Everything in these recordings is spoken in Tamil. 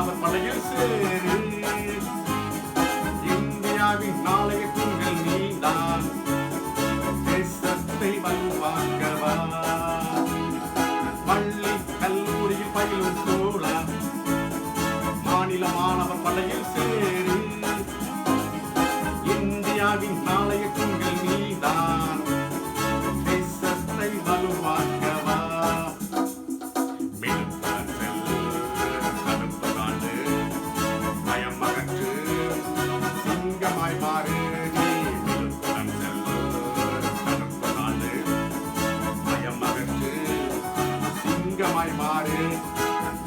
மாணவர் படையில் சேரு இந்தியாவின் நாளைய தூண்கள் நீதான் தேசத்தை வலுவாக்கவா? பள்ளி கல்லூரியில் பயிலும் சோழ மாநில மாணவர் படையில் சேரு இந்தியாவின் நாளைய தூண்கள் சிங்கமாய் மாறு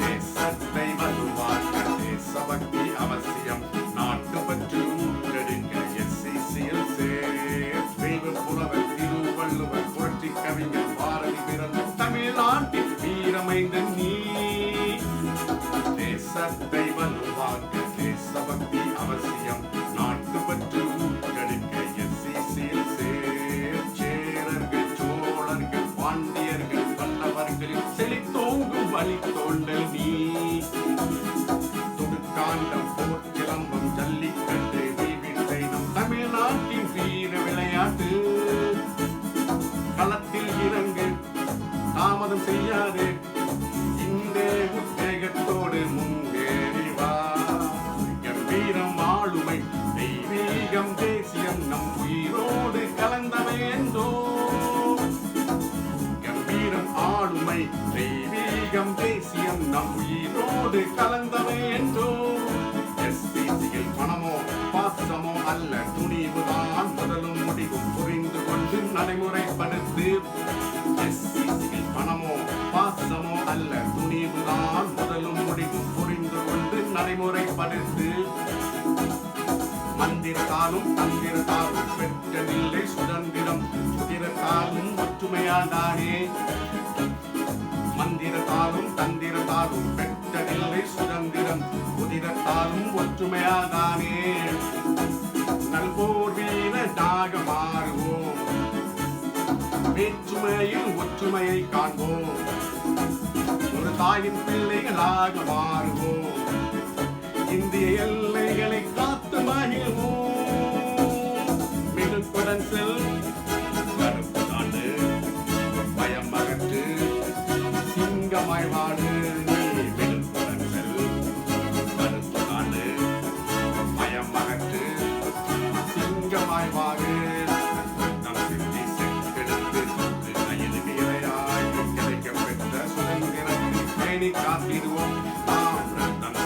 தேசத்தை வலுவாக்க தேசபக்தி அவசியம். நாட்டு பற்றி ஊற்றெடுக்க எஸ்இசியில் சேர். புலவர் திருவள்ளுவர் புரட்சி கவிஞர் பாரதி பிறந்த தமிழ்நாட்டில் வீரமைந்த நீ. தேசத்தை வலுவாக்க தேசபக்தி அவசியம். தாமதம் செய்யாது. இந்த உத்வேகத்தோடு முன்னேறி வா. வீரம் ஆளுமை தெய்வீகம் தேசியம் நம் உயிரோடு கலந்தவை என்றோ. கம்பீரம் ஆளுமை தெய்வீகம் தேசியம் நம் உயிரோடு கலந்தவை என்றோ. எஸ்பிசியில் பணமோ பாசமோ அல்ல துணிவு தான் முதலும் முடிவும் புரிந்து கொண்டு நடைமுறைப்படுத்து. எஸ்பிசி அல்ல. துணிவுதான் முதலும் முடிவும். புரிந்து கொண்டு நடைமுறைப்படுத்து. மந்திரத்தாலும் தந்திரத்தாலும் பெற்றதில்லை. சுதந்திரம் சுதிரத்தாலும் ஒற்றுமையாண்டானே. மந்திரத்தாலும் தந்திரத்தாலும் பெற்றதில்லை. சுதந்திரம் குதிரத்தாலும் ஒற்றுமையாதானே நல்போர் வீரனாக மாறுவோம் வேற்றுமையில் ஒற்றுமையை காண்போம். ஒரு தாயின் பிள்ளைகளாக மாறுவோம். இந்திய எல்லைகளை காத்து மகிழ்வோம். மிகுப்புடன் செல் கருப்பு நாடு பயம் மகற்று சிங்கமாய் வாடு. மிகுப்புடன் Dominicas y Duo. Ah,